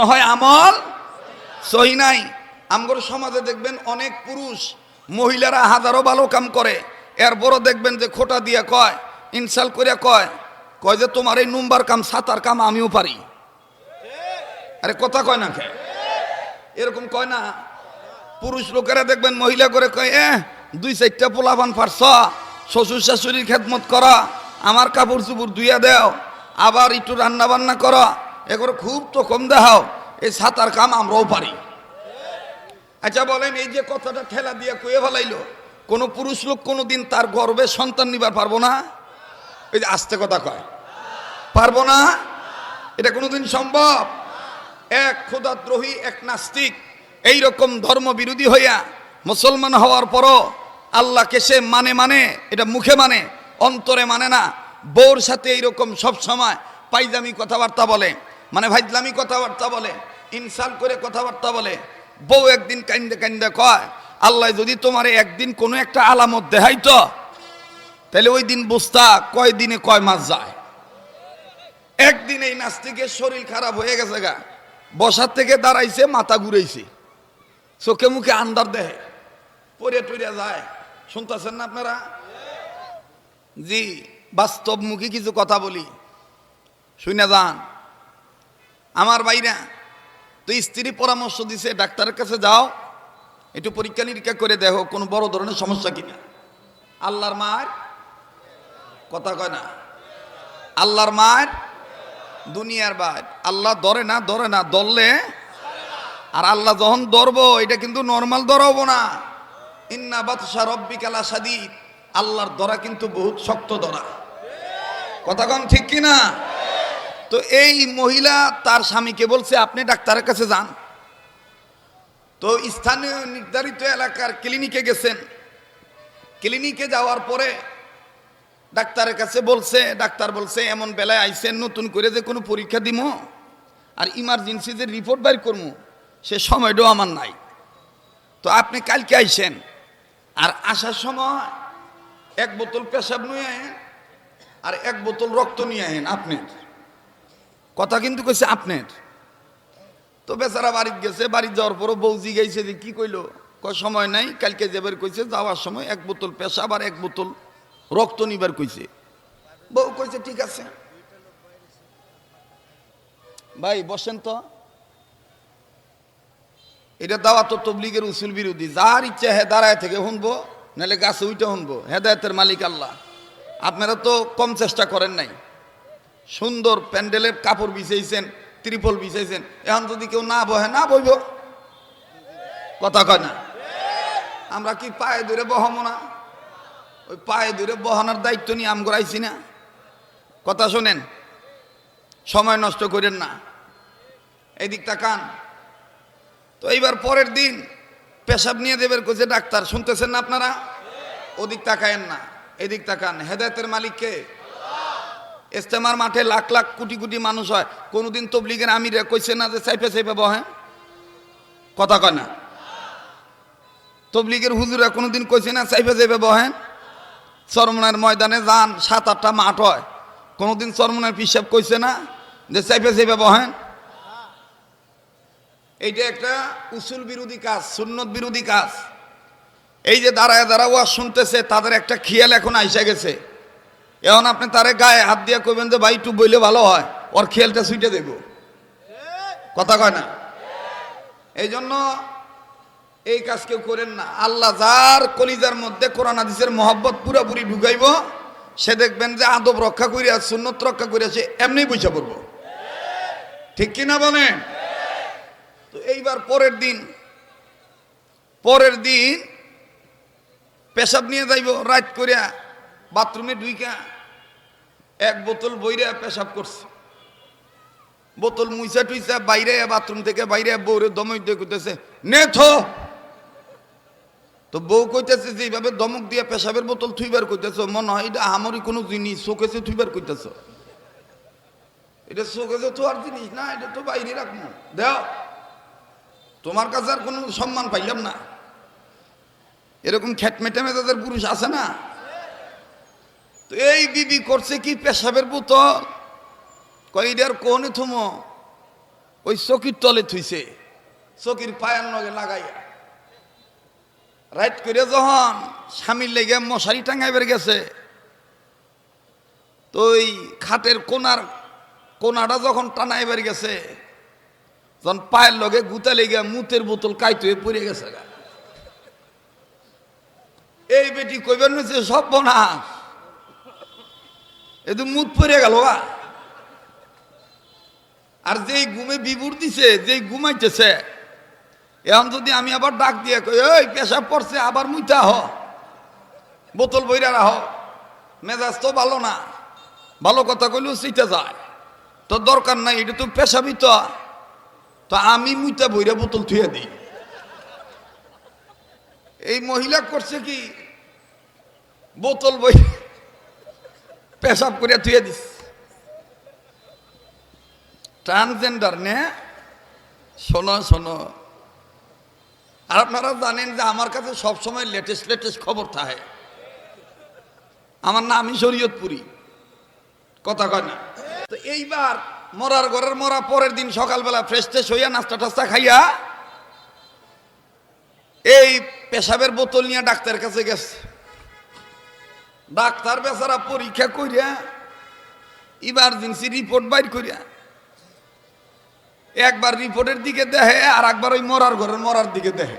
মনে হয় আমল? সহি নাই। আমগর সমাজে দেখবেন অনেক পুরুষ মহিলারা হাজারো ভালো কাম করে। এরপরও দেখবেন যে খোটা দিয়ে কয়, ইনসাল করে কয় কয় যে তোমার এই number কাম, সাতার কাম আমিও পারি। আরে কথা কয় না এরকম কয় না। পুরুষ লোকেরা দেখবেন মহিলা করে কয় এ দুই চারটা পোলাপান পারছ শ্বশুর শাশুড়ির খেদমত করা, আমার কাপড় চুপড় ধুইয়া দেও, আবার একটু রান্না বান্না করো এগুলো খুব তো কম দেখাও। এই সাঁতার কাম আমরাও পারি। আচ্ছা বলেন, এই যে কথাটা ঠেলা দিয়ে কয়ে ফেলাইলো, কোনো পুরুষ লোক কোনো দিন তার গর্বে সন্তান নিবার পারব না? এই যে আস্তে কথা কয়। পারব না? এটা কোনোদিন সম্ভব? এক ক্ষুদাদ্রোহী, এক নাস্তিক এই রকম ধর্ম বিরোধী হইয়া মুসলমান হওয়ার পরও আল্লাহকে সে মানে মানে এটা মুখে মানে অন্তরে মানে না। বউর সাথে এইরকম সব সময় পাইজামি কথাবার্তা বলে। মানে ভাইজলামি কথাবার্তা বলে ইনসাল করে কথাবার্তা বলে, বউ একদিন কান্দে কান্দে কয়, আল্লাহ যদি তোমার একদিন কোনো একটা আলামত দেখাইতো, তাহলে ওই দিন বুঝতা কয় দিনে কয় মাস যায়। একদিন এই নাস্তিকের শরীর খারাপ হয়ে গেছে গা, বসার থেকে দাঁড়াইছে, মাথা ঘুরাইছে, চোখে মুখে আন্দার দেহে পরে টরে যায়। শুনতেছেন না আপনারা? জি, বাস্তবমুখী কিছু কথা বলি। শুনে যান। আমার বাইরা তো স্ত্রী পরামর্শ দিছে, ডাক্তারের কাছে যাও, একটু পরীক্ষা নিরীক্ষা করে দেখো কোনো বড় ধরনের সমস্যা কিনা। আল্লাহর মার কথা কয় না। আল্লাহর মার দুনিয়ার বাদ। আল্লাহ ধরে না ধরে না, ধরলে আর আল্লাহ যখন ধরবো, এটা কিন্তু নর্মাল ধরাবো না। ইন্না বাদশা রব্বিকালা সাদিদ আল্লাহর ধরা কিন্তু বহুত শক্ত ধরা। কথা কন ঠিক কিনা? তো এই মহিলা তার স্বামীকে বলছে, আপনি ডাক্তারের কাছে যান। তো স্থানীয় নির্ধারিত এলাকার ক্লিনিকে গেছেন। ক্লিনিকে যাওয়ার পরে ডাক্তারের কাছে বলছে, ডাক্তার বলছে, এমন বেলায় আইসেন, নতুন করে যে কোনো পরীক্ষা দিমো আর ইমার্জেন্সি যে রিপোর্ট বাইর করব সে সময়টাও আমার নাই। তো আপনি কালকে আইসেন আর আসার সময় এক বোতল পেশাব নিয়ে আহেন আর এক বোতল রক্ত নিয়ে আহেন আপনার। কথা কিন্তু কইছে আপনার। তো বেচারা বাড়িতে গেছে বাড়ি যাওয়ার পরও বৌজি গেছে যে কি কইলো? কয়, সময় নাই, কালকে যাবার কইছে, যাওয়ার সময় এক বোতল পেশাব আর এক বোতল রক্ত নিবার কইছে। বউ কইছে, ঠিক আছে। ভাই, বসেন তো। এটা দাওয়া তো তবলিগের উসুল বিরোধী। যার ইচ্ছা হে দাঁড়ায় থেকে শুনব, নাহলে গাছে উইটা শুনব। হেদায়তের মালিক আল্লাহ। আপনারা তো কম চেষ্টা করেন নাই। সুন্দর প্যান্ডেলের কাপড় বিছাইছেন, ত্রিপল বিছাইছেন। এখন যদি কেউ না বহে, না বইব। কথা কয় না? আমরা কি পায়ে ধরে বহামো না? ওই পায়ে ধরে বহানোর দায়িত্ব নিয়ে আম করাইছি না? কথা শোনেন, সময় নষ্ট করেন না। এদিক তাকান তো এইবার পরের দিন পেশাব নিয়ে দেবের কোচে ডাক্তার, শুনতেছেন না আপনারা? ওদিক তাকায়েন না, এদিক তাকান। হেদায়তের মালিককে ইস্তেমার মাঠে লাখ লাখ কোটি কোটি মানুষ হয়। কোনোদিন তবলিগের আমিরে কইছে না যে সাইফে সাইফে বহে কথা কয় না। তবলিগের হুজুরা কোনোদিন কইছে না সাইফে সাইফে বহেন চরমনার ময়দানে যান, সাত, আটটা মাঠ হয়। কোনোদিন চরমনার পিসাব কইছে না যে সাইফে সাইফে বহেন এইটা একটা উসুল বিরোধী কাজ, সুন্নত বিরোধী কাজ। এই যে দাঁড়ায় দাঁড়া ওয়া শুনতেছে, তাদের একটা খেয়াল এখন আইসা গেছে। এখন আপনি তারে গায়ে হাত দিয়ে কইবেন যে, ভাই, একটু বইলে ভালো হয়, ওর খেয়ালটা সুইটে দেব। কথা কয় না? এই জন্য এই কাজ কেউ করেন না। আল্লাহ যার কলিজার মধ্যে কোরআন হাদিসের মহব্বত পুরোপুরি ঢুকাইব, সে দেখবেন যে আদব রক্ষা করিয়া সুন্নত রক্ষা করিয়াছে এমনি বুঝা পড়ব। ঠিক কিনা বলেন? তো এইবার পরের দিন পরের দিন পেশাব নিয়ে যাইব, রাত করিয়া বাথরুমে ঢুইকা এক বোতল বইরে পেশাব করছে। বোতল মুইসা টুইসা বাইরে বাথরুম থেকে বাইরে বউরে দমক দিয়ে কইতেছে, নে থো। তো বউ কইতেছে যে এইভাবে দমক দিয়ে পেশাবের বোতল থুইবার কইতেছ, মনে হয় এটা আমারই কোনো জিনিস চোখেছে থুইবার কইতেছ। এটা চোখেছে তো আর জিনিস না, এটা তো বাইরে রাখব। দেও, তোমার কাছে আর কোনো সম্মান পাইলাম না। এরকম খ্যাটমেটে মেজাদের পুরুষ আছে না? তো এই বিবি করছে কি পেশাবের বোতল কইডার কোনে থুমো। ওই চকির তলে থুইছে। চকির পায়ের লগে লাগাইয়া। রাইট করে যখন স্বামীর লেগে মশারি টাঙাইবার গেছে, তো ওই খাটের কোনার, কোনাটা যখন টানাইবার গেছে, যখন পায়ের লগে গুতা লেগে মুতের বোতল কাইতে পড়ে গেছে। এই বেটি কইবার নইছে সব বনা এ তো মুত পড়ে গেল আর যেই ঘুমে বিবুর দিছে, যেই ঘুমাইতেছে এখন যদি আমি আবার ডাক দিয়ে কই ওই পেশাব পড়ছে, আবার মুইতা হ, বোতল বইরা রাহ, মেজাজ তো ভালো না, ভালো কথা কইলেও সিটে যায় তো দরকার নাই, এটা তো পেশাবি তো তো আমি মুইতা বইরা বোতল থুয়ে দিই। এই মহিলা করছে কি, বোতল বই পেশাব করে থুয়ে দিস। ট্রান্সজেন্ডার নে শোনো শোনো। আর আপনারা জানেন যে আমার কাছে সবসময় লেটেস্ট লেটেস্ট খবর থাকে। আমার নামই শরীয়তপুরি। কথা কয় না। তো এইবার মরার ঘরের মরা পরের দিন সকালবেলা ফ্রেশ ট্রেশ হইয়া নাস্তা টাস্তা খাইয়া এই পেশাবের বোতল নিয়ে ডাক্তারের কাছে গেছে। ডাক্তার বেচারা পরীক্ষা করিয়া ইমার্জেন্সি রিপোর্ট বাইর করিয়া একবার রিপোর্টের দিকে দেখে আর একবার ওই মরার ঘরের মরার দিকে দেখে।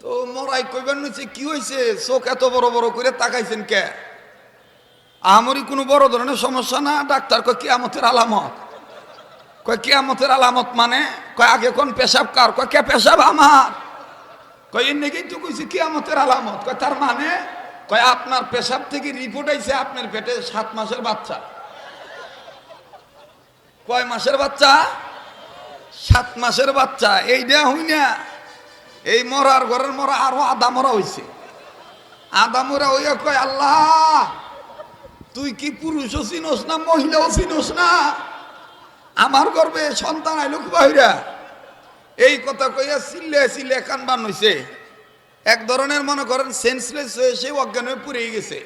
তো মরাই কইবার নিচ্ছে কি হয়েছে চোখ এত বড় বড় করে তাকাইছেন কে? আমারই কোনো বড় ধরনের সমস্যা না। ডাক্তার কয়, কিয়ামতের আলামত। কয়, কিয়ামতের আলামত মানে? কয়, আগে কোন পেশাব কার? কয়, কে পেশাব আমার? কয়, এর নাকি তো কইছে, কিয়ামতের আলামত। কয়, তার মানে? কয়, আপনার পেশাব থেকে রিপোর্ট আইছে আপনার পেটে সাত মাসের বাচ্চা। কয়, মাসের বাচ্চা? সাত মাসের বাচ্চা এই দেয়া হই না এই মরার ঘরের মরা আরও আদা মরা হইছে। আদা মরা হইয়া কয়, আল্লাহ, তুই কি পুরুষও চিনোস না, মহিলাও চিনোস না? আমার গর্বে সন্তান আইলো বাহিরা এই কথা কইয়া চিল্লে চিল্লে কানবান হইছে। এক ধরনের মনে করেন সেন্সলেস হয়ে সে অজ্ঞান হয়ে পুড়ে গেছে।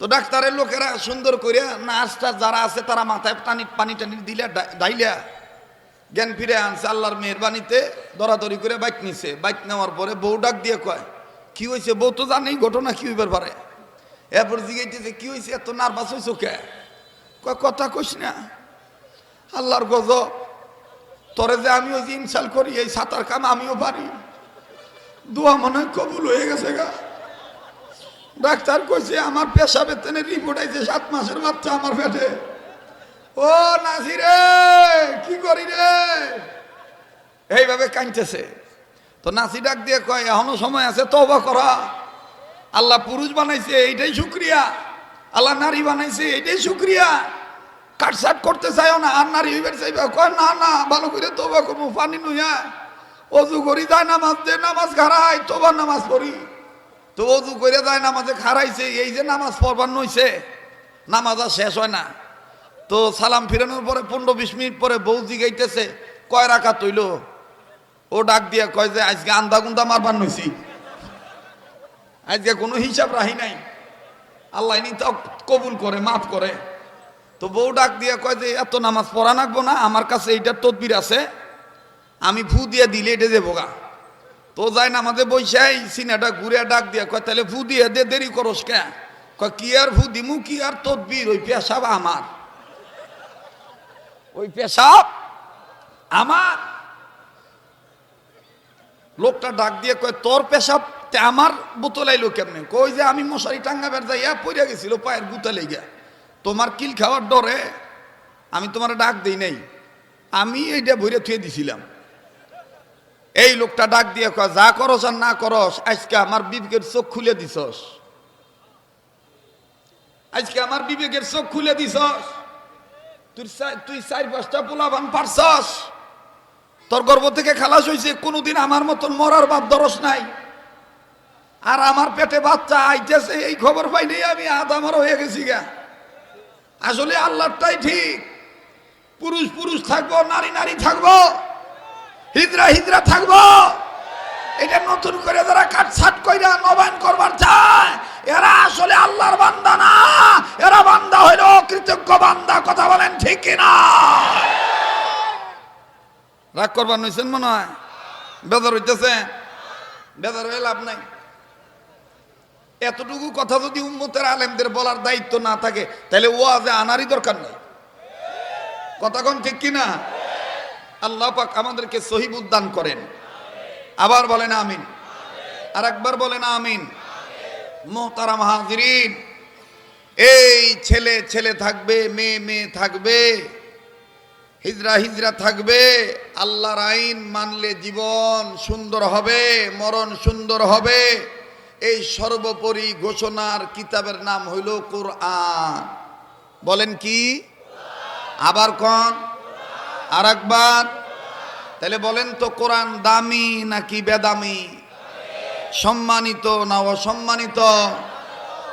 তো ডাক্তারের লোকেরা সুন্দর করে নার্সটা যারা আছে তারা মাথায় টানি, পানি টানি দিলে ডাইলা। জ্ঞান ফিরে আনছে, আল্লাহর মেহরবানিতে দরাদরি করে বাইক নিছে। বাইক নেওয়ার পরে বউ ডাক দিয়ে কয়, কি হয়েছে বউ তো জানেই ঘটনা কি হইবার পারে। এরপর জিগাইতেছে, কি হয়েছে এত নার্ভাস হয়েছ কে? কথা কইস না। আল্লাহর গজব। তরে যে আমিও যে ইনসাল করি, এই সাঁতার কাম আমিও পারি। দোয়া মনে কবুল হয়ে গেছে গা। ডাক্তার কইছে, আমার পেশা বেতনে রিপোর্ট আইছে, সাত মাসের বাচ্চা আমার পেটে। ও নাসি রে কি করি রে? এইভাবে কাঁদতেছে। তো নাসি ডাক দিয়ে কয়, এখনও সময় আছে তবা করা। আল্লাহ পুরুষ বানাইছে, এইটাই শুক্রিয়া। আল্লাহ নারী বানাইছে, এইটাই শুক্রিয়া। কাটসাট করতে চাইও না, আর নারী হইবার চাইবে। কয়, না না, ভালো করে তোবা করব, পানি নুইয়া অজু করি, যায় নামাজ দে নামাজ খারাই তোবার নামাজ পড়ি। তো অজু করে যায় নামাজে খারাইছে এই যে নামাজ পড়বার নইছে, নামাজ আর শেষ হয় না। তো সালাম ফিরানোর পরে পনেরো বিশ মিনিট পরে বউ জিগাইতেছে, কয় রাখা তৈল ও ডাক দিয়া কয় যে, আজকে আন্দা গুন্দা মারবার নইছি। আজকে কোনো হিসাব রাহি নাই। আল্লাহ নি তাও কবুল করে, মাফ করে। তো বউ ডাক দিয়ে কয় যে, এত নামাজ পড়া নাকবো না, আমার কাছে এইটা তদবির আছে, আমি ফু দিয়ে দিলে এটা দেবো গা। তো যায় না আমাদের বৈশাই সিনেটা ঘুরে ডাক দিয়ে কয়, তাহলে ফু দিয়ে দে, দেরি করস কে? কয়, কি আর ফু দিমু, কি আর তদবির? ওই পেশাব আমার। ওই পেশাব আমার। লোকটা ডাক দিয়ে কয়, তোর পেশাব আমার বোতল আইলো কেমনে? কই যে আমি মশারি টাঙ্গা বের যাইয়া পড়িয়া গেছিল, পায়ের গুতা লেগে তোমার কিল খাওয়ার ডরে আমি তোমার ডাক দিই নাই। আমি এইটা ভরে থুয়ে দিছিলাম। এই লোকটা ডাক দিয়ে কয়, যা করস আর না করস, আজকে আমার বিবেকের চোখ খুলে দিছস। আজকে আমার বিবেকের চোখ খুলে দিছস। তুই তুই চার পাঁচটা পোলাবান পারছস। তোর গর্ব থেকে খালাস হয়েছে কোনোদিন আমার মতন মরার বাদ দরস নাই। আর আমার পেটে বাচ্চা আইতেছে, এই খবর পাই নেই আমি আধা হয়ে গেছি গা। আসলে আল্লাহটাই ঠিক। পুরুষ পুরুষ থাকব, নারী নারী থাকব, হিজরা হিজরা থাকব। এটা নতুন করে যারা কাটছাট কইরা নবায়ন করবার চায়, এরা আসলে আল্লাহর বান্দা না। এরা বান্দা হইল কৃতজ্ঞ বান্দা, কথা বলেন ঠিক কিনা? রাগ করবার নইছেন মনে হয়? বেজার হইতেছে? বেজার হয়ে লাভ নাই। এতটুকু কথা যদি উম্মতের আলেমদের বলার দায়িত্ব না থাকে, তাহলে ও আজে আনারই দরকার নেই। কথা কোন ঠিক কিনা? আল্লাহ পাক আমাদেরকে সহিব উদ্যান করেন। আবার বলেন আমিন। আর একবার বলেন আমিন। মোহতারাম হাজিরিন, এই ছেলে ছেলে থাকবে, মেয়ে মেয়ে থাকবে, হিজরা হিজরা থাকবে, আল্লাহর আইন মানলে জীবন সুন্দর হবে, মরণ সুন্দর হবে। এই সর্বোপরি ঘোষণার কিতাবের নাম হইল কোরআন। বলেন কি? আবার কন? আর একবার তাহলে বলেন তো কোরআন দামি নাকি বেদামি? সম্মানিত না অসম্মানিত?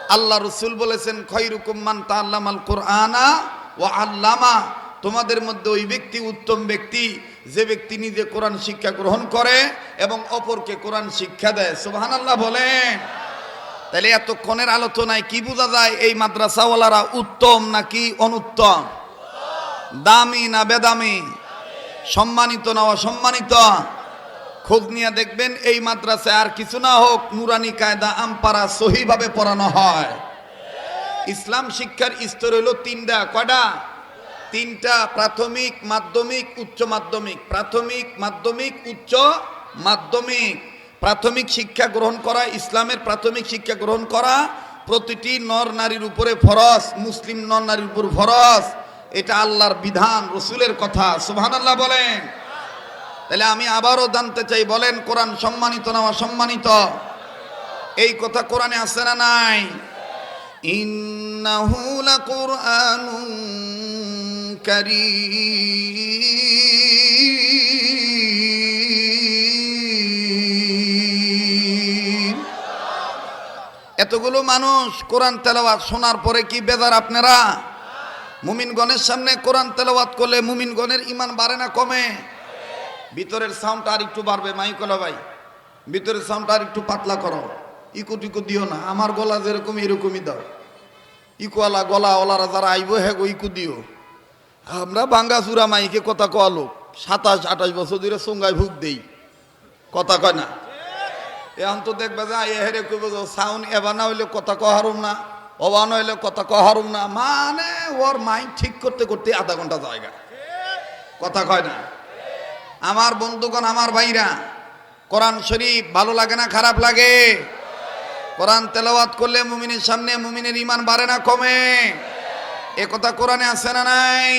আল্লাহ রসুল বলেছেন খৈরুকুম্মান তাল্লামাল কোরআনা ও আল্লামা। তোমাদের মধ্যে ওই ব্যক্তি উত্তম ব্যক্তি, যে ব্যক্তি নিজে কোরআন শিক্ষা গ্রহণ করে এবং অপরকে কোরআন শিক্ষা দেয়। সুবাহান আল্লাহ বলেন। তাহলে এতক্ষণের আলোচনায় কি বোঝা যায়, এই মাদ্রাসাওয়ালারা উত্তম নাকি অনুত্তম? দামি না বেদামি? সম্মানিত না অসম্মানিত? খোঁজ নিয়ে দেখবেন, এই মাদ্রাসায় আর কিছু না হোক, নুরানি কায়দা আমপারা সহিভাবে পড়ানো হয়। ইসলাম শিক্ষার স্তর হলো তিনটা, কয়টা? তিনটা প্রাথমিক, মাধ্যমিক, উচ্চ মাধ্যমিক। প্রাথমিক, মাধ্যমিক, উচ্চ মাধ্যমিক। প্রাথমিক শিক্ষা গ্রহণ করা, ইসলামের প্রাথমিক শিক্ষা গ্রহণ করা প্রতিটি নর নারীর উপরে ফরজ, মুসলিম নর নারীর উপর ফরজ। এটা আল্লাহর বিধান, রসুলের কথা। সুহান আল্লাহ বলেন। তাহলে আমি আবারও জানতে চাই, বলেন কোরআন সম্মানিত না অসম্মানিত? এই কথা কোরআনে আছে না নাই? ইন্নাহু লাকুরআনুন কারীম। এতগুলো মানুষ কোরআন তেলাওয়াত শোনার পরে কি বেজার আপনারা? মুমিনগণের সামনে কোরআন তেলাওয়াত করলে মুমিনগণের ইমান বাড়ে না কমে? ভিতরের সাউন্ডটা আর একটু বাড়বে মাইকলা ভাই। ভিতরের সাউন্ডটা আর একটু পাতলা করো। ইকো টিকো দিও না, আমার গলা যেরকম এরকমই দাও। ইকোয়ালা গলা ওলারা যারা আইব হ্যাঁ ইকো দিও। আমরা বাঙ্গা চূড়া মাইকে কথা কয়া লোক। সাতাশ, আঠাশ বছর ধরে সঙ্গায় ভুগ দেই। কথা কয় না? এখন তো দেখবে যে এ হেরে কইব সাউন্ড এবার না হইলে কথা কয়া হারুম না অবা না হইলে কথা কয়া হারুম না। মানে ওর মাইন্ড ঠিক করতে করতে আধা ঘণ্টা জায়গা। কথা কয় না? আমার বন্ধুগণ, আমার ভাইরা, কোরআন শরীফ ভালো লাগে না খারাপ লাগে? কোরআন তেলাওয়াত করলে মুমিনের সামনে মুমিনের ইমান বাড়ে না কমে? এ কথা কোরআনে আছে না নাই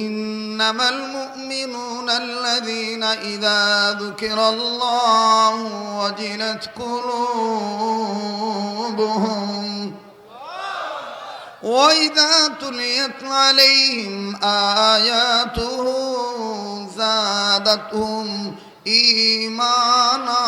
ইন্নামাল মুমিনুনা আল্লাযীনা ইযা যুকিরাল্লাহু ওয়াজিলাত কুলুবুহুম وإذا تليت عليهم آياته زادتهم إيمانا إيمانا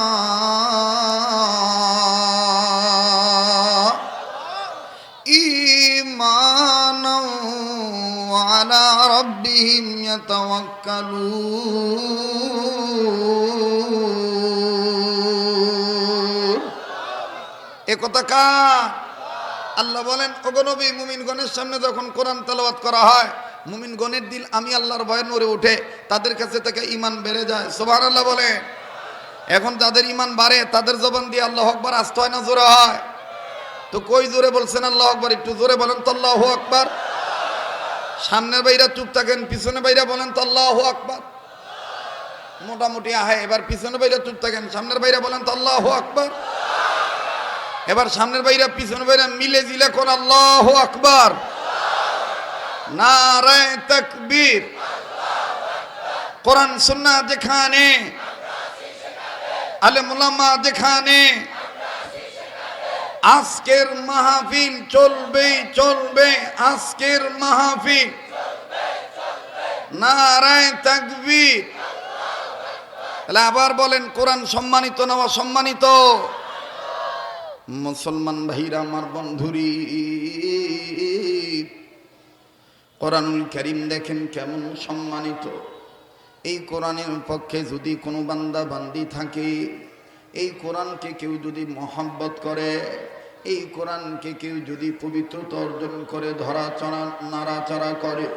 وعلى ربهم يتوكلون একথা কার আল্লাহ বলেন অগনবী মুমিনগণের সামনে যখন কোরআন তেলাওয়াত করা হয় মুমিনগণের দিল আমি আল্লাহর ভয়ে নড়ে ওঠে তাদের কাছে থেকে ইমান বেড়ে যায় সোভার আল্লাহ বলে এখন যাদের ইমান বাড়ে তাদের জবান দিয়ে আল্লাহ আকবার আসতে হয় না জোরে হয় তো কই জোরে বলছেন আল্লাহ আকবার একটু জোরে বলেন তো আল্লাহ আকবার সামনের বাইরা চুপ থাকেন পিছনে বাইরা বলেন তো আল্লাহ আকবার। মোটামুটি, আহে, এবার পিছনে বাইরা চুপ থাকেন, সামনের বাইরা বলেন তো আল্লাহ আকবার। এবার সামনের বাইরা পিছনে বাইরা মিলে জিলে কোন আল্লাহ আকবার। নারায় তকবীর। কোরআন সুন্না যেখানে আলে মুলামা যেখানে আজকের মাহফিল চলবে চলবে, আজকের মাহফিল। নারায় তকবীর। তাহলে আবার বলেন, কোরআন সম্মানিত না অসম্মানিত? মুসলমান ভাইরা, আমার বন্ধুরি, কোরআনুল করিম দেখেন কেমন সম্মানিত। এই কোরআনের পক্ষে যদি কোনো বান্দা বান্দি থাকে, এই কোরআনকে কেউ যদি মহাব্বত করে এই কোরআনকে কেউ যদি পবিত্রতা অর্জন করে, ধরা চড়া নাড়াচাড়া করে,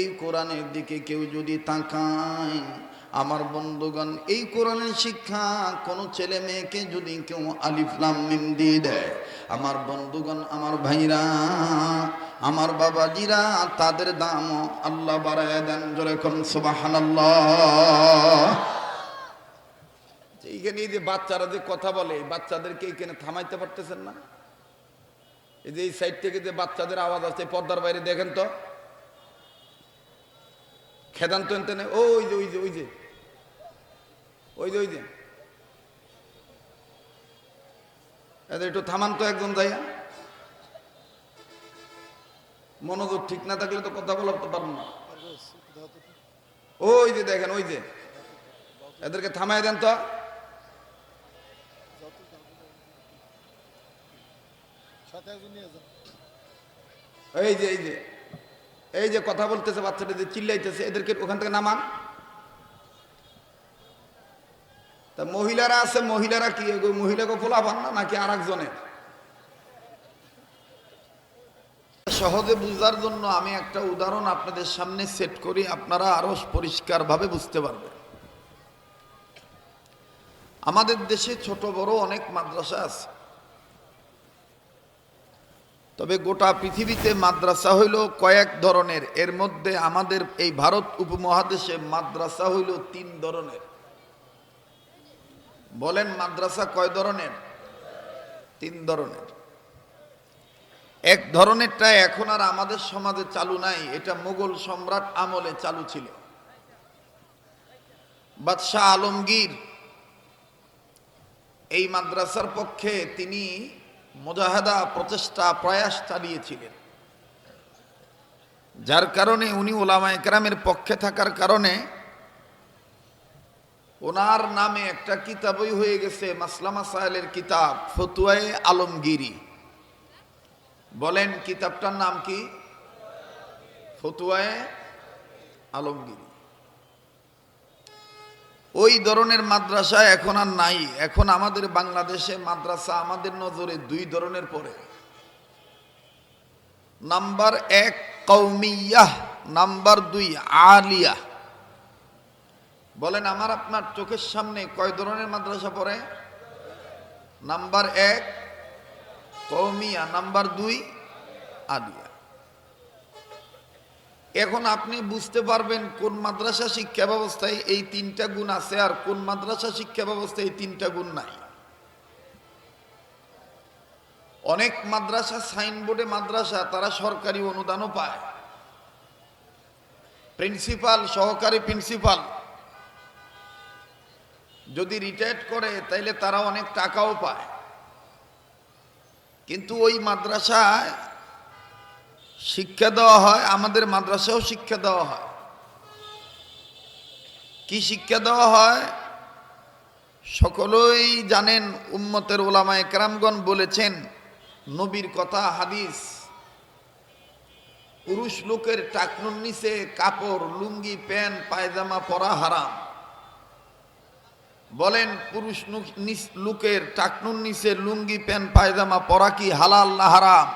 এই কোরআনের দিকে কেউ যদি তাকায়, আমার বন্ধুগণ, এই কোরআনের শিক্ষা কোনো ছেলে মেয়েকে যদি কেউ আলিফলাম মিম দিয়ে দেয়, আমার বন্ধুগণ, আমার ভাইরা, আমার বাবাজিরা, তাদের দাম আল্লাহ বাড়ায় দেন জোরে কোন সুবাহান এইখানে যে বাচ্চারা যে কথা বলে, বাচ্চাদেরকে এইখানে থামাইতে পারতেছেন না? এই যে এই সাইড থেকে যে বাচ্চাদের আওয়াজ আসছে পর্দার বাইরে দেখেন তো। খেদান তো এনতে নেই। ওই যে ওই যে ওই যে। ওই যে ওই যে। এদের একটু থামান তো একজন যাইয়া। মনোযোগ ঠিক না থাকলে তো কথা বলতে পারব না। ওই যে দেখেন, ওই যে। এদেরকে থামাই দেন তো সাথে একজন নিয়ে যান এই যে এই যে এই যে কথা বলতেছে বাচ্চাটা যে চিল্লাইতেছে, এদেরকে ওখান থেকে নামান। তা মহিলারা আছে, মহিলারা কি মহিলাকে ফোলাবান না, নাকি আর একজনের সহজে বুঝার জন্য আমি একটা উদাহরণ আপনাদের সামনে সেট করি, আপনারা আরও পরিষ্কারভাবে বুঝতে পারবেন। আমাদের দেশে ছোট বড় অনেক মাদ্রাসা আছে। তবে গোটা পৃথিবীতে মাদ্রাসা হইল কয়েক ধরনের। এর মধ্যে আমাদের এই ভারত উপমহাদেশে মাদ্রাসা হইল তিন ধরনের। বলেন মাদ্রাসা কয় ধরনের? তিন ধরনের। এক ধরনেরটা এখন আর আমাদের সমাজে চালু নাই, এটা মুঘল সম্রাট আমলে চালু ছিল। বাদশাহ আলমগীর এই মাদ্রাসার পক্ষে তিনি মোজাহাদা, প্রচেষ্টা, প্রয়াস চালিয়েছিলেন। যার কারণে উনি ওলামা একরামের পক্ষে থাকার কারণে ওনার নামে একটা কিতাবই হয়ে গেছে মাসলামা সাহেলের কিতাব, ফতুয়ায়ে আলমগিরি। বলেন, কিতাবটার নাম কি? ফতুয়ায়ে আলমগিরি। ওই ধরনের মাদ্রাসা এখন আর নাই। এখন আমাদের বাংলাদেশে মাদ্রাসা আমাদের নজরে দুই ধরনের পড়ে। নাম্বার এক কৌমিয়াহ নাম্বার দুই আলিয়া। বলেন, আমার আপনার চোখের সামনে কয় ধরনের মাদ্রাসা পড়ে? নাম্বার এক কৌমিয়া নাম্বার দুই আলিয়া। এখন আপনি বুঝতে পারবেন কোন মাদ্রাসা শিক্ষা ব্যবস্থায় এই তিনটা গুণ আছে আর কোন মাদ্রাসা শিক্ষা ব্যবস্থায় এই তিনটা গুণ নাই। অনেক মাদ্রাসা সাইনবোর্ডে মাদ্রাসা, তারা সরকারি অনুদানও পায়। প্রিন্সিপাল, সহকারী প্রিন্সিপাল যদি রিটায়ার্ড করে, তাইলে তারা অনেক টাকাও পায়। কিন্তু ওই মাদ্রাসায় শিক্ষা দেওয়া হয়, আমাদের মাদ্রাসাও শিক্ষা দেওয়া হয়। কি শিক্ষা দেওয়া হয়? সকলেই জানেন, উম্মতের ওলামা একরামগণ বলেছেন, নবীর কথা হাদিস। পুরুষ লোকের টাকনুর নিচে কাপড়, লুঙ্গি, প্যান্ট, পায়জামা পরা হারাম। বলেন, পুরুষ লোকের টাকনুর নিচে লুঙ্গি, প্যান্ট, পায়জামা পরা কি হালাল না হারাম?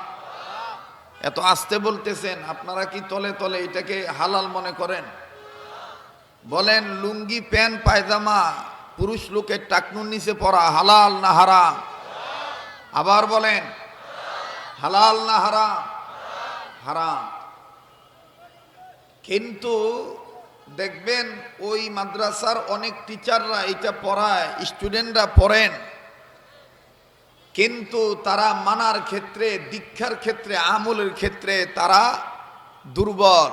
এত আস্তে বলতেছেন, আপনারা কি তলে তলে এটাকে হালাল মনে করেন? বলেন, লুঙ্গি, প্যান্ট, পায়জামা, পুরুষ লোকের টাকনুর নিচে পরা হালাল না হারাম? আবার বলেন, হালাল না হারাম? হারাম। কিন্তু দেখবেন, ওই মাদ্রাসার অনেক টিচাররা এটা পড়ায় স্টুডেন্টরা পড়েন। কিন্তু তারা মানার ক্ষেত্রে, দীক্ষার ক্ষেত্রে, আমলের ক্ষেত্রে তারা দুর্বল।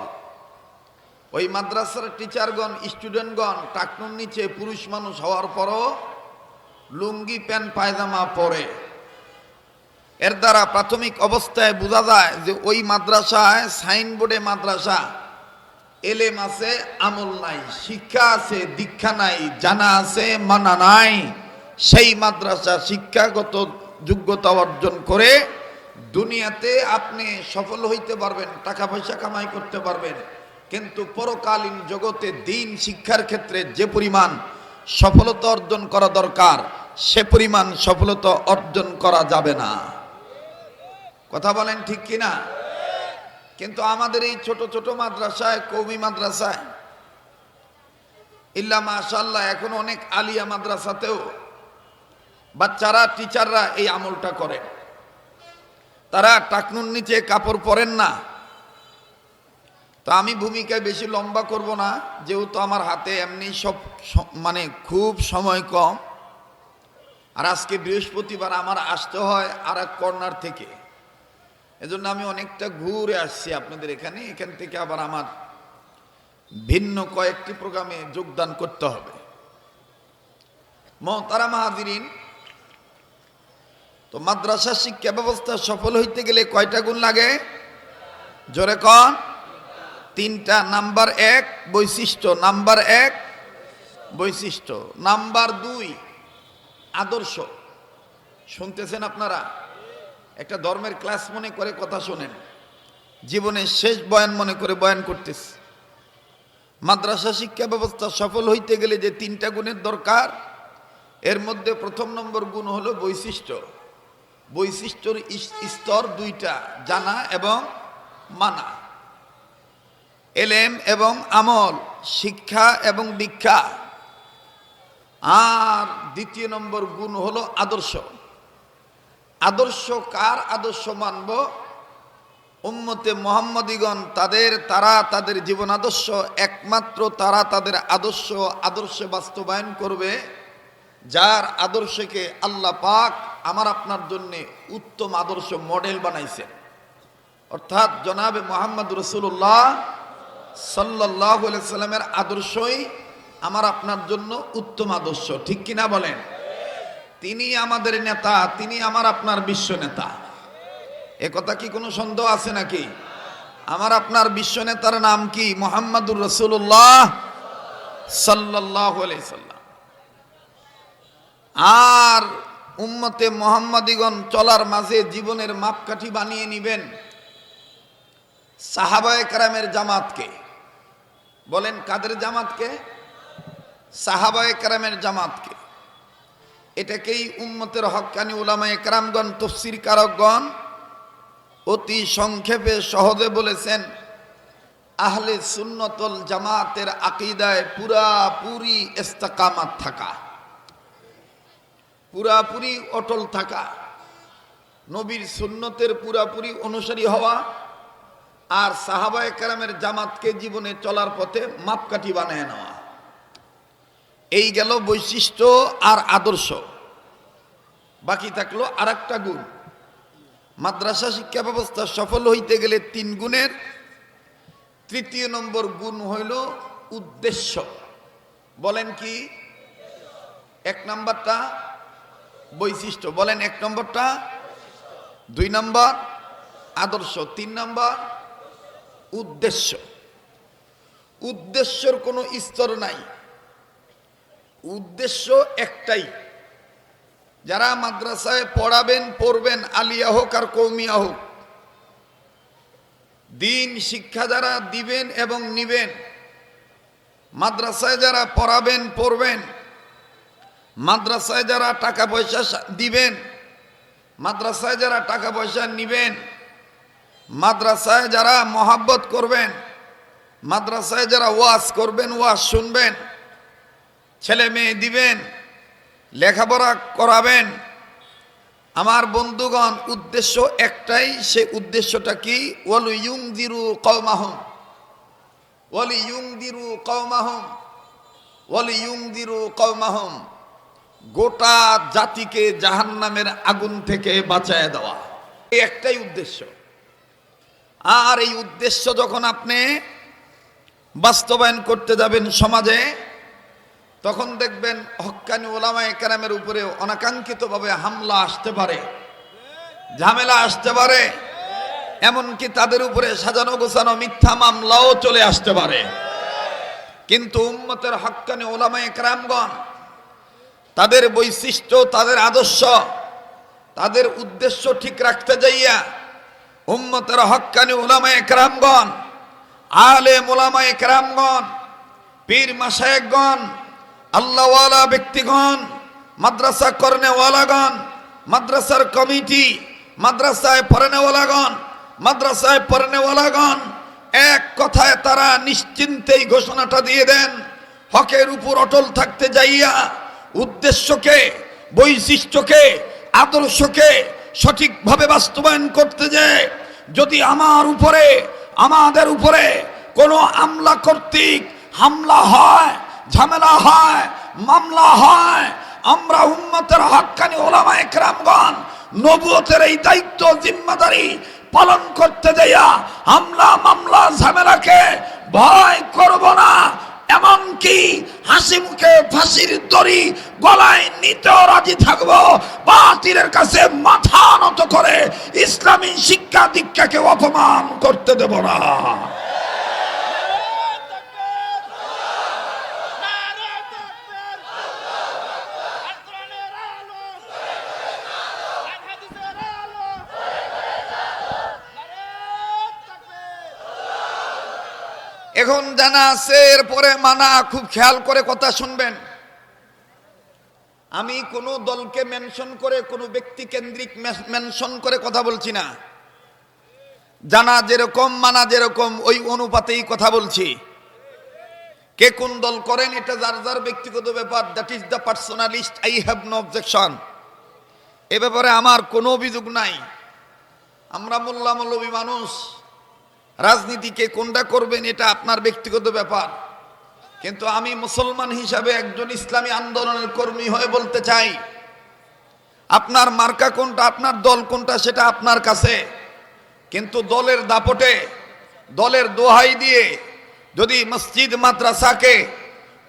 ওই মাদ্রাসার টিচারগণ, স্টুডেন্টগণ টাকনুর নিচে পুরুষ মানুষ হওয়ার পরও লুঙ্গি, প্যান্ট, পায়জামা পরে। এর দ্বারা প্রাথমিক অবস্থায় বোঝা যায় যে ওই মাদ্রাসায় সাইনবোর্ডে মাদ্রাসা। এলেম আছে, আমল নাই, শিক্ষা আছে, দীক্ষা নাই, জানা আছে, মানা নাই। সেই মাদ্রাসা শিক্ষাগত যোগ্যতা অর্জন করে দুনিয়াতে আপনি সফল হইতে পারবেন, টাকা পয়সা কামাই করতে পারবেন। কিন্তু পরকালীন জগতে দিন শিক্ষার ক্ষেত্রে যে পরিমাণ সফলতা অর্জন করা দরকার, সে পরিমাণ সফলতা অর্জন করা যাবে না। কথা বলেন ঠিক কিনা? কিন্তু আমাদের এই ছোট ছোট মাদ্রাসায়, কৌমি মাদ্রাসায়, ইল্লা মাশাল্লাহ এখন অনেক আলিয়া মাদ্রাসাতেও বাচ্চারা টিচাররা এই আমলটা করে। তারা টাকনুর নিচে কাপড় পরেন না। তো আমি ভূমিকায় বেশি লম্বা করব না, যেহেতু আমার হাতে এমনি সব মানে খুব সময় কম। আর আজকে বৃহস্পতিবার আমার আসতে হয় আর এক কর্নার থেকে। এজন্য আমি অনেকটা ঘুরে আসছি আপনাদের এখানে। এখান থেকে আবার আমার ভিন্ন কয়েকটি প্রোগ্রামে যোগদান করতে হবে। মহতারা মাহাদিরিন তো মাদ্রাসা শিক্ষা ব্যবস্থা সফল হইতে গেলে কয়টা গুণ লাগে? জোরে কন। তিনটা, নাম্বার এক, বৈশিষ্ট্য। নাম্বার এক, বৈশিষ্ট্য। নাম্বার দুই, আদর্শ। শুনতেছেন আপনারা? একটা ধর্মের ক্লাস মনে করে কথা শোনেন। জীবনের শেষ বয়ান মনে করে বয়ান করতেছে। মাদ্রাসা শিক্ষা ব্যবস্থা সফল হইতে গেলে যে তিনটা গুণের দরকার, এর মধ্যে প্রথম নম্বর গুণ হলো বৈশিষ্ট্য। বৈশিষ্ট্যর স্তর দুইটা, জানা এবং মানা। এলেম এবং আমল, শিক্ষা এবং দীক্ষা। আর দ্বিতীয় নম্বর গুণ হলো আদর্শ। আদর্শ কার আদর্শ মানব? উম্মতে মোহাম্মদীগণ তাদের, তারা তাদের জীবন আদর্শ, একমাত্র তারা তাদের আদর্শ, আদর্শে বাস্তবায়ন করবে, যার আদর্শকে আল্লাহ পাক আমার আপনার জন্যে উত্তম আদর্শ মডেল বানাইছেন অর্থাৎ জনাবে মোহাম্মদ রসুল্লাহ সাল্লাহ সাল্লামের আদর্শই আমার আপনার জন্য উত্তম আদর্শ। ঠিক কিনা বলেন? তিনি আমাদের নেতা, তিনি আমার আপনার বিশ্ব নেতা। এ কথা কি কোনো সন্দেহ আছে নাকি? আমার আপনার বিশ্ব নেতার নাম কি মোহাম্মদুর রসুল্লাহ সাল্লাহ সাল্লাম আর উম্মতে মোহাম্মদীগণ চলার মাঝে জীবনের মাপকাঠি বানিয়ে নিবেন সাহাবায়ে কারামের জামাতকে। বলেন কাদের জামাতকে? সাহাবায়ে কারামের জামাতকে। এটাকেই উম্মতের হক্কানি উলামায় কারামগণ তফসির কারকগণ অতি সংক্ষেপে সহজে বলেছেন, আহলে সুন্নতল জামাতের আকিদায় পুরাপুরি ইস্তেকামাত থাকা। পুরাপুরি অটল থাকা, নবীর সুন্নতের পুরাপুরি অনুসারী হওয়া আর সাহাবায়ে কেরামের জামাতকে জীবনে চলার পথে মাপকাঠি বানিয়ে নেওয়া। এই গেল বৈশিষ্ট্য আর আদর্শ। বাকি থাকল আর একটা গুণ। মাদ্রাসা শিক্ষা ব্যবস্থা সফল হইতে গেলে তিন গুণের। তৃতীয় নম্বর গুণ হইল উদ্দেশ্য। বলেন কি? এক নম্বরটা বৈশিষ্ট্য। বলেন এক নম্বরটা, দুই নম্বর, আদর্শ। তিন নম্বর, উদ্দেশ্য। উদ্দেশ্যর কোনো স্তর নাই। উদ্দেশ্য একটাই। যারা মাদ্রাসায় পড়াবেন, পড়বেন, আলিয়া হোক আর কৌমিয়া হোক, দিন শিক্ষা যারা দিবেন এবং নিবেন, মাদ্রাসায় যারা পড়াবেন, পড়বেন মাদ্রাসায় যারা টাকা পয়সা দিবেন, মাদ্রাসায় যারা টাকা পয়সা নিবেন, মাদ্রাসায় যারা মহাব্বত করবেন, মাদ্রাসায় যারা ওয়াজ করবেন, ওয়াজ শুনবেন, ছেলে মেয়ে দিবেন, লেখাপড়া করাবেন, আমার বন্ধুগণ, উদ্দেশ্য একটাই, সে উদ্দেশ্যটা কি? ওয়ালু ইউং দিরু কৌমাহম ওয়ালি ইউং দিরু কৌমাহম ওয়ালি ইউং দিরু কৌমাহম গোটা জাতিকে জাহান্নামের আগুন থেকে বাঁচায় দেওয়া। এই একটাই উদ্দেশ্য। আর এই উদ্দেশ্য যখন আপনি বাস্তবায়ন করতে যাবেন সমাজে, তখন দেখবেন হক্কানি ওলামা একরামের উপরে অনাকাঙ্ক্ষিতভাবে হামলা আসতে পারে, ঝামেলা আসতে পারে, এমনকি তাদের উপরে সাজানো গোছানো মিথ্যা মামলাও চলে আসতে পারে। কিন্তু উম্মতের হক্কানি ওলামা একরামগণ তাদের বৈশিষ্ট্য, তাদের আদর্শ, তাদের উদ্দেশ্য ঠিক রাখতে যাইয়া উম্মতের হক্কানি ওলামায় একরামগণ আলে মোলামায় একরামগণ পীর মাসায়কগণ, আল্লাহওয়ালা ব্যক্তিগণ, মাদ্রাসা কর্নেওয়ালাগণ, মাদ্রাসার কমিটি, মাদ্রাসায় পড়ানেওয়ালাগণ, মাদ্রাসায় পড়নেওয়ালাগণ, এক কথায় তারা নিশ্চিন্তেই ঘোষণাটা দিয়ে দেন, হকের উপর অটল থাকতে যাইয়া উদ্দেশ্যকে, বৈশিষ্ট্যকে, আদর্শকে সঠিকভাবে বাস্তবায়ন করতে যে, যদি আমার উপরে, আমাদের উপরে কোনো আমলা কর্তৃক হামলা হয়, ঝামেলা হয়, মামলা হয়, আমরা উম্মতের হক্কানি ওলামা একরামগণ নবুয়তের এই দায়িত্ব, জিম্মাদারি পালন করতে যাইয়া হামলা, মামলা, ঝামেলাকে ভয় করব না। এমনকি হাসি মুখে ফাঁসির দড়ি গলায় নিতেও রাজি থাকব। বাতিলের কাছে মাথা নত করে ইসলামী শিক্ষা দীক্ষাকে অপমান করতে দেব না। এখন জানা আছে, এরপরে মানা খুব খেয়াল করে কথা শুনবেন। আমি কোনো দলকে মেনশন করে, কোনো ব্যক্তি কেন্দ্রিক মেনশন করে কথা বলছি না। জানা যেরকম, মানা যেরকম, ওই অনুপাতেই কথা বলছি। কে কোন দল করেন, এটা যার যার ব্যক্তিগত ব্যাপার that is the personalist I have no objection এ ব্যাপারে আমার কোনো অভিযোগ নাই। আমরা মোল্লা মৌলবী মানুষ। রাজনীতিকে কোনটা করবেন এটা আপনার ব্যক্তিগত ব্যাপার। কিন্তু আমি মুসলমান হিসাবে একজন ইসলামী আন্দোলনের কর্মী হয়ে বলতে চাই, আপনার মার্কা কোনটা, আপনার দল কোনটা সেটা আপনার কাছে। কিন্তু দলের দাপটে, দলের দোহাই দিয়ে যদি মসজিদ মাদ্রাসাকে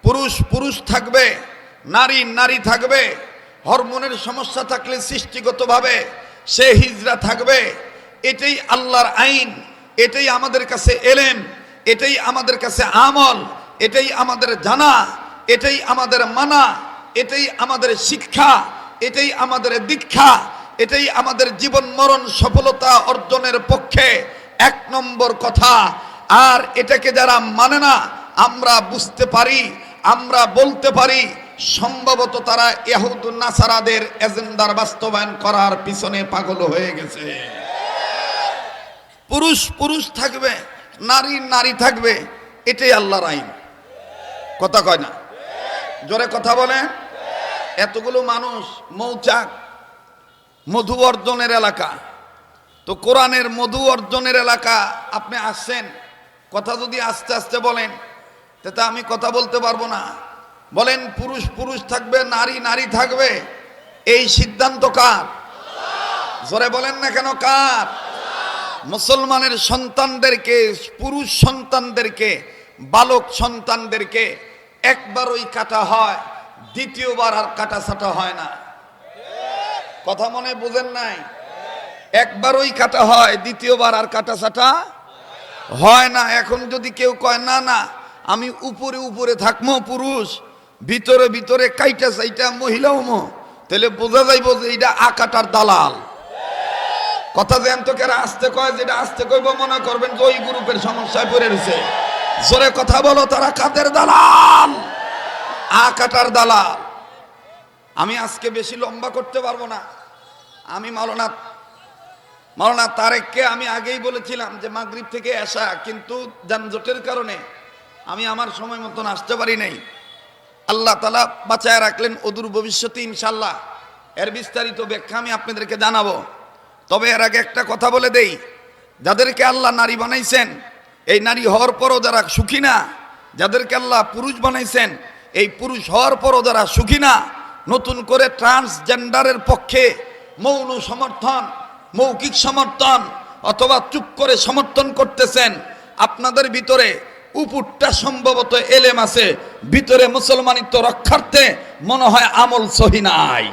পুরুষ পুরুষ থাকবে, নারী নারী থাকবে, হরমোনের সমস্যা থাকলে সৃষ্টিগতভাবে সে হিজরা থাকবে, এটাই আল্লাহর আইন। এটাই আমাদের কাছে এলেম এটাই আমাদের কাছে আমল, এটাই আমাদের জানা, এটাই আমাদের মানা, এটাই আমাদের শিক্ষা, এটাই আমাদের দীক্ষা, এটাই আমাদের জীবন মরণ সফলতা অর্জনের পক্ষে এক নম্বর কথা। আর এটাকে যারা মানে না, আমরা বুঝতে পারি, আমরা বলতে পারি, সম্ভবত তারা ইহুদ নাসারাদের এজেন্ডার বাস্তবায়ন করার পিছনে পাগল হয়ে গেছে। পুরুষ পুরুষ থাকবে, নারী নারী থাকবে, এটাই আল্লাহর আইন। কথা কয় না? জোরে কথা বলে। এতগুলো মানুষ মৌচাক, মধু অর্জনের এলাকা। তো কোরআনের মধু অর্জনের এলাকা, আপনি আসছেন, কথা যদি আস্তে আস্তে বলেন, তাতে আমি কথা বলতে পারব না। বলেন, পুরুষ পুরুষ থাকবে, নারী নারী থাকবে, এই সিদ্ধান্ত কার? জোরে বলেন না কেন, কার? মুসলমানের সন্তানদেরকে, পুরুষ সন্তানদেরকে, বালক সন্তানদেরকে একবার ওই কাটা হয়, দ্বিতীয়বার আর কাটা ছাটা হয় না। কথা মনে বুঝেন নাই? একবার ওই কাটা হয়, দ্বিতীয়বার আর কাটা ছাটা হয় না। এখন যদি কেউ কয়, না না, আমি উপরে উপরে থাকব, পুরুষ, ভিতরে ভিতরে কাইটা চাইটা মহিলাও মো, তাহলে বোঝা যাইব যে এটা আকাটার দালাল। কথা দেন তো কেরা আসতে কয়, যেটা আসতে কইব মনে করবেন যে ওই গ্রুপের সমস্যায় পড়ে রয়েছে। জোরে কথা বলো, তারা কাদের দালাল? আ কাটার দালাল। আমি আজকে বেশি লম্বা করতে পারব না। আমি মালনা মালনা তারেককে আমি আগেই বলেছিলাম যে মাগরিব থেকে আসা কিন্তু যানজটের কারণে আমি আমার সময় মতন আসতে পারি নাই। আল্লাহ তালা বাঁচায় রাখলেন অদূর ভবিষ্যতে ইনশাল্লাহ এর বিস্তারিত ব্যাখ্যা আমি আপনাদেরকে জানাব। তবে এর আগে একটা কথা বলে দেই, যাদেরকে আল্লাহ নারী বানাইছেন, এই নারী হওয়ার পরও যারা সুখী না, যাদেরকে আল্লাহ পুরুষ বানাইছেন, এই পুরুষ হওয়ার পরও যারা সুখী না, নতুন করে ট্রান্সজেন্ডারের পক্ষে মৌন সমর্থন, মৌখিক সমর্থন অথবা চুপ করে সমর্থন করতেছেন, আপনাদের ভিতরে উপরটা সম্ভবত এলেম আছে, ভিতরে মুসলমানিত্ব রক্ষার্থে মনে হয় আমল সহি নাই।